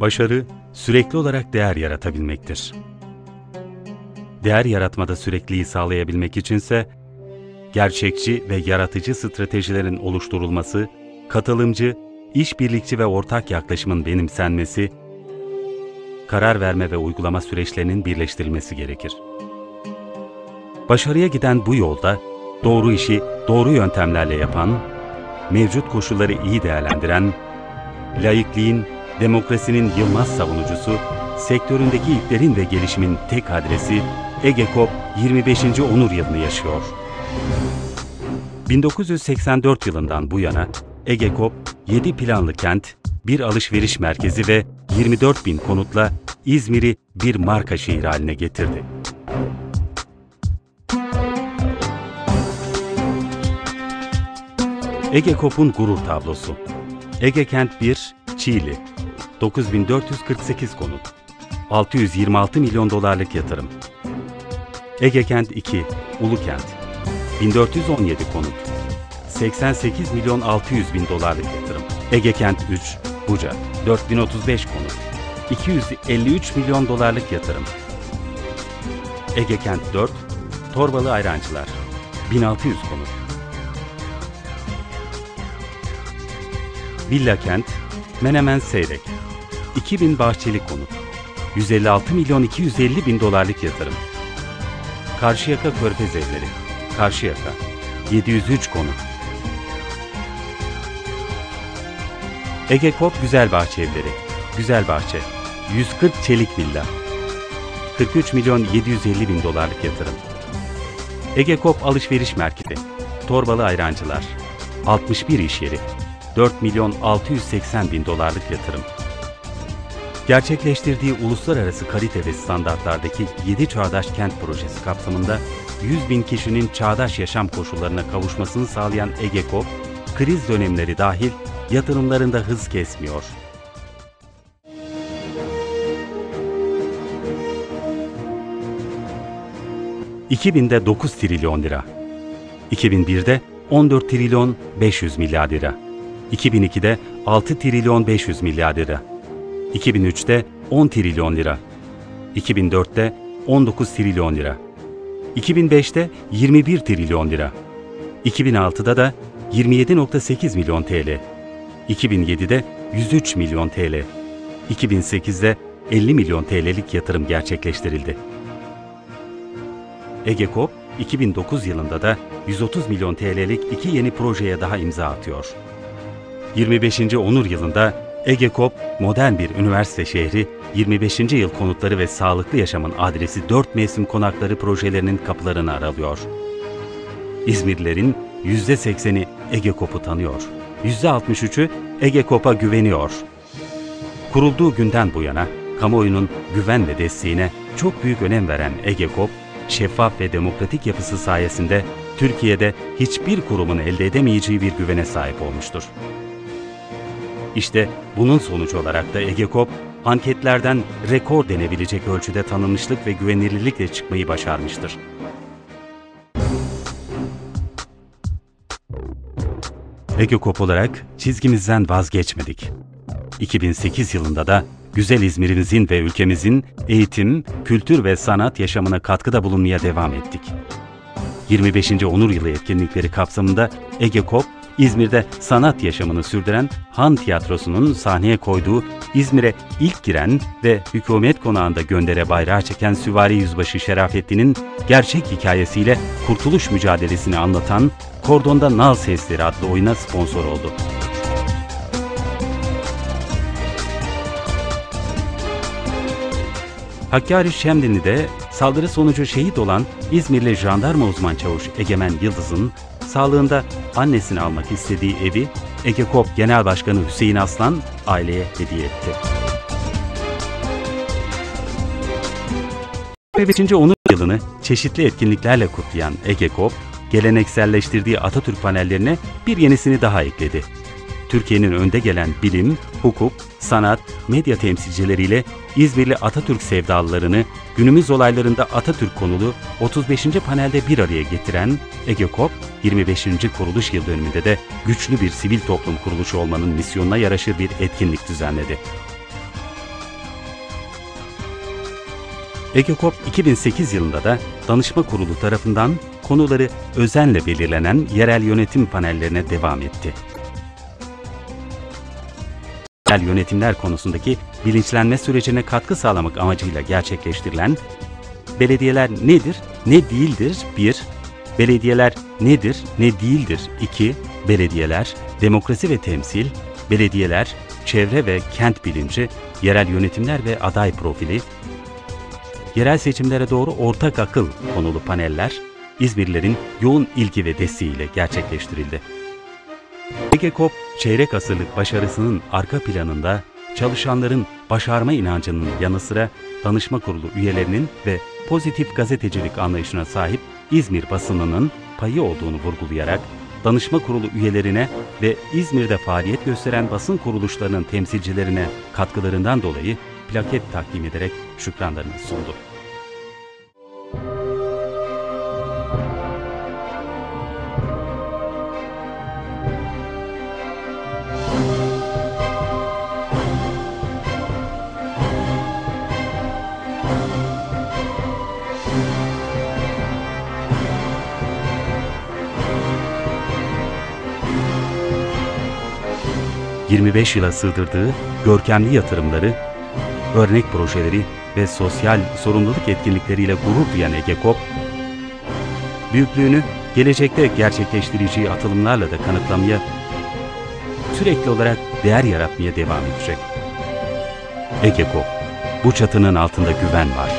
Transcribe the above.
Başarı, sürekli olarak değer yaratabilmektir. Değer yaratmada sürekliliği sağlayabilmek içinse, gerçekçi ve yaratıcı stratejilerin oluşturulması, katılımcı, işbirlikçi ve ortak yaklaşımın benimsenmesi, karar verme ve uygulama süreçlerinin birleştirilmesi gerekir. Başarıya giden bu yolda doğru işi doğru yöntemlerle yapan, mevcut koşulları iyi değerlendiren, laikliğin, demokrasinin yılmaz savunucusu, sektöründeki ilklerin ve gelişimin tek adresi EGEKOP 25. onur yılını yaşıyor. 1984 yılından bu yana EGEKOP 7 planlı kent, bir alışveriş merkezi ve 24 bin konutla İzmir'i bir marka şehir haline getirdi. Ege Kop'un gurur tablosu. Ege Kent 1, Çiğli. 9448 konut. 626 milyon dolarlık yatırım. Ege Kent 2, Ulukent. 1417 konut. 88 milyon 600 bin dolarlık yatırım. Ege Kent 3, Buca. 4035 konut. 253 milyon dolarlık yatırım. Ege Kent 4, Torbalı Ayrancılar. 1600 konut. Villa Kent, Menemen Seyrek. 2000 bahçeli konut. 156 milyon 250 bin dolarlık yatırım. Karşıyaka Körfez Evleri. Karşıyaka. 703 konut. Ege Kop Güzel Bahçe Evleri. Güzel Bahçe. 140 çelik villa. 43 milyon 750 bin dolarlık yatırım. Ege Kop Alışveriş Merkezi. Torbalı Ayrancılar. 61 iş yeri. 4 milyon 680 bin dolarlık yatırım. Gerçekleştirdiği uluslararası kalite ve standartlardaki 7 Çağdaş Kent Projesi kapsamında 100 bin kişinin çağdaş yaşam koşullarına kavuşmasını sağlayan EGEKOP, kriz dönemleri dahil yatırımlarında hız kesmiyor. ...2000'de 9 trilyon lira. 2001'de 14 trilyon 500 milyar lira. 2002'de 6 trilyon 500 milyar lira. 2003'te 10 trilyon lira. 2004'te 19 trilyon lira. 2005'te 21 trilyon lira. 2006'da da 27.8 milyon TL. 2007'de 103 milyon TL. 2008'de 50 milyon TL'lik yatırım gerçekleştirildi. Egekop 2009 yılında da 130 milyon TL'lik iki yeni projeye daha imza atıyor. 25. onur yılında Egekop, modern bir üniversite şehri, 25. yıl konutları ve sağlıklı yaşamın adresi 4 mevsim konakları projelerinin kapılarını aralıyor. İzmirlilerin %80'i Egekop'u tanıyor. %63'ü Egekop'a güveniyor. Kurulduğu günden bu yana kamuoyunun güven ve desteğine çok büyük önem veren Egekop, şeffaf ve demokratik yapısı sayesinde Türkiye'de hiçbir kurumun elde edemeyeceği bir güvene sahip olmuştur. İşte bunun sonucu olarak da Egekop, anketlerden rekor denebilecek ölçüde tanınmışlık ve güvenilirlikle çıkmayı başarmıştır. Egekop olarak çizgimizden vazgeçmedik. 2008 yılında da güzel İzmir'imizin ve ülkemizin eğitim, kültür ve sanat yaşamına katkıda bulunmaya devam ettik. 25. Onur Yılı etkinlikleri kapsamında Egekop, İzmir'de sanat yaşamını sürdüren Han Tiyatrosu'nun sahneye koyduğu İzmir'e ilk giren ve hükümet konağında göndere bayrağı çeken Süvari Yüzbaşı Şerafettin'in gerçek hikayesiyle kurtuluş mücadelesini anlatan Kordonda Nal Sesleri adlı oyuna sponsor oldu. Hakkari Şemdinli'de saldırı sonucu şehit olan İzmirli jandarma uzman çavuş Egemen Yıldız'ın sağlığında annesini almak istediği evi Egekop Genel Başkanı Hüseyin Aslan aileye hediye etti. 25. onur yılını çeşitli etkinliklerle kutlayan Egekop, gelenekselleştirdiği Atatürk panellerine bir yenisini daha ekledi. Türkiye'nin önde gelen bilim, hukuk, sanat, medya temsilcileriyle İzmirli Atatürk sevdalılarını günümüz olaylarında Atatürk konulu 35. panelde bir araya getiren Egekop, 25. kuruluş yıl dönümünde de güçlü bir sivil toplum kuruluşu olmanın misyonuna yaraşır bir etkinlik düzenledi. EGEKOP 2008 yılında da danışma kurulu tarafından konuları özenle belirlenen yerel yönetim panellerine devam etti. Yerel yönetimler konusundaki bilinçlenme sürecine katkı sağlamak amacıyla gerçekleştirilen Belediyeler nedir, ne değildir 1. Belediyeler nedir, ne değildir 2. Belediyeler, demokrasi ve temsil, belediyeler, çevre ve kent bilinci, yerel yönetimler ve aday profili, yerel seçimlere doğru ortak akıl konulu paneller, İzmirlilerin yoğun ilgi ve desteğiyle gerçekleştirildi. EGEKOP, çeyrek asırlık başarısının arka planında çalışanların başarma inancının yanı sıra danışma kurulu üyelerinin ve pozitif gazetecilik anlayışına sahip İzmir basınının payı olduğunu vurgulayarak danışma kurulu üyelerine ve İzmir'de faaliyet gösteren basın kuruluşlarının temsilcilerine katkılarından dolayı plaket takdim ederek şükranlarını sundu. ...25 yıla sığdırdığı görkemli yatırımları, örnek projeleri ve sosyal sorumluluk etkinlikleriyle gurur duyan EGEKOP, büyüklüğünü gelecekte gerçekleştireceği atılımlarla da kanıtlamaya, sürekli olarak değer yaratmaya devam edecek. EGEKOP, bu çatının altında güven var.